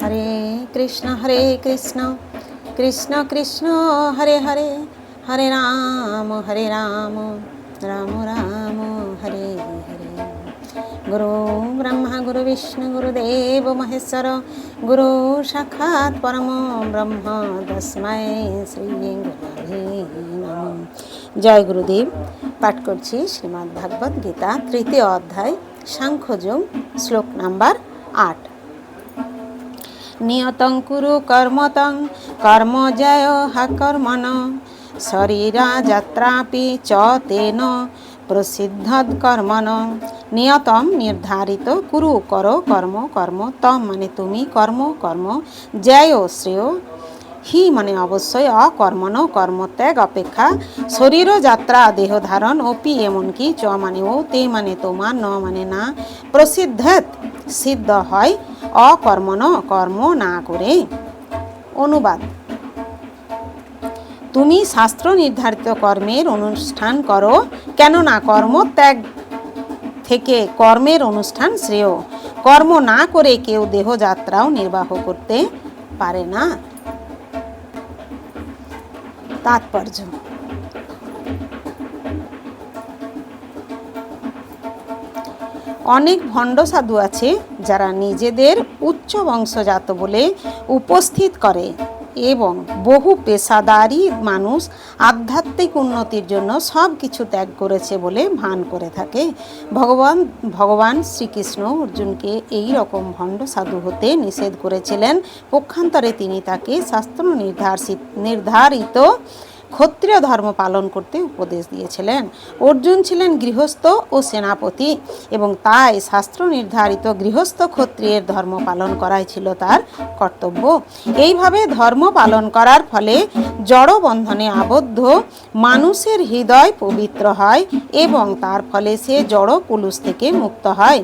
হরে কৃষ্ণ হরে কৃষ্ণ কৃষ্ণ কৃষ্ণ, হরে হরে হরে রাম হরে রাম রাম রাম, হরে হরে। গুরু ব্রহ্মা, গুরু বিষ্ণু গুরুদেব মহেশ্বর, গুরু সাক্ষাৎ পরম ব্রহ্ম তস্মৈ শ্রী নমঃ। জয় গুরুদেব। পাঠ করছি শ্রীমদ্ ভাগবত গীতা, তৃতীয় অধ্যায় সাংখ্যযোগ শ্লোক নাম্বার আট। নিয়তং কুরু কর্মতং। কর্মজয় হা কর্মণ শরীরা যাত্রাপি চ তেন। প্রসিদ্ধদ কর্মণ নিয়তম নির্ধারিত। কুরু করো কর্ম কর্ম তম। মানে তুমি কর্ম কর্ম জয়, শ্রেয়। হি মানে অবশ্যই অকর্মণ। কর্মত্যাগ অপেক্ষা। শরীর যাত্রা, দেহ ধারণ, অপি এমনকি চ মানে ও তে মানে তোমার, ন মানে না। প্রসিদ্ধত সিদ্ধ হয় অকর্মণ কর্ম না করে। অনুবাদ। তুমি শাস্ত্র নির্ধারিত কর্মের অনুষ্ঠান করো, কেননা কর্মত্যাগ থেকে কর্মের অনুষ্ঠান শ্রেয়। কর্ম না করে কেউ দেহযাত্রাও নির্বাহ করতে পারে না। তাৎপর্য। অনেক ভণ্ড সাধু আছে যারা নিজেদের উচ্চ বংশজাত বলে উপস্থিত করে এবং বহু পেশাদারি মানুষ আধ্যাত্মিক উন্নতির জন্য সব কিছু ত্যাগ করেছে বলে ভান করে থাকে। ভগবান ভগবান শ্রীকৃষ্ণ অর্জুনকে এই রকম ভণ্ড সাধু হতে নিষেধ করেছিলেন। পক্ষান্তরে তিনি তাকে শাস্ত্র নির্ধারিত নির্ধারিত ক্ষত্রিয় ধর্ম পালন করতে উপদেশ দিয়েছিলেন। অর্জুন ছিলেন গৃহস্থ ও সেনাপতি এবং তাই শাস্ত্র নির্ধারিত গৃহস্থ ক্ষত্রিয়ের ধর্ম পালন করাই ছিল তার কর্তব্য। এইভাবে ধর্ম পালন করার ফলে জড় বন্ধনে আবদ্ধ, মানুষের হৃদয় পবিত্র হয় এবং তার ফলে সে জড় পুলুষ থেকে মুক্ত হয়।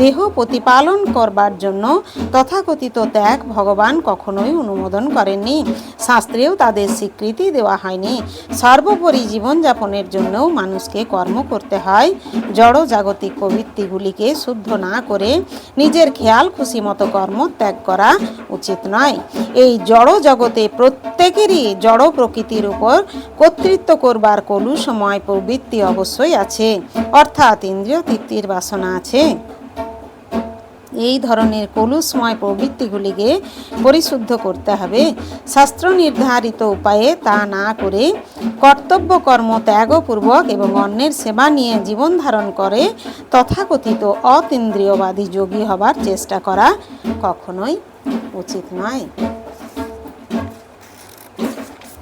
দেহ প্রতিপালন করবার জন্য তথাকথিত ত্যাগ ভগবান কখনোই অনুমোদন করেননি। শাস্ত্রেও তাদের স্বীকৃতি দেওয়া হয়নি। সর্বোপরি জীবনযাপনের জন্যও মানুষকে কর্ম করতে হয়। জড় জাগতিক প্রবৃত্তিগুলিকে শুদ্ধ না করে নিজের খেয়াল খুশি মতো কর্ম ত্যাগ করা উচিত নয়। এই জড় জগতে প্রত্যেকেরই জড় প্রকৃতির উপর কর্তৃত্ব করবার কলুসময় প্রবৃত্তি অবশ্যই আছে। অর্থাৎ ইন্দ্রিয় তৃপ্তির বাসনা আছে। এই ধরনের কলুসময় প্রবৃত্তিগুলিকে পরিশুদ্ধ করতে হবে। শাস্ত্র নির্ধারিত উপায়ে তা না করে কর্তব্য কর্ম ত্যাগপূর্বক এবং অন্যের সেবা নিয়ে জীবন ধারণ করে তথাকথিত অতীন্দ্রিয়বাদী যোগী হবার চেষ্টা করা কখনোই উচিত নয়।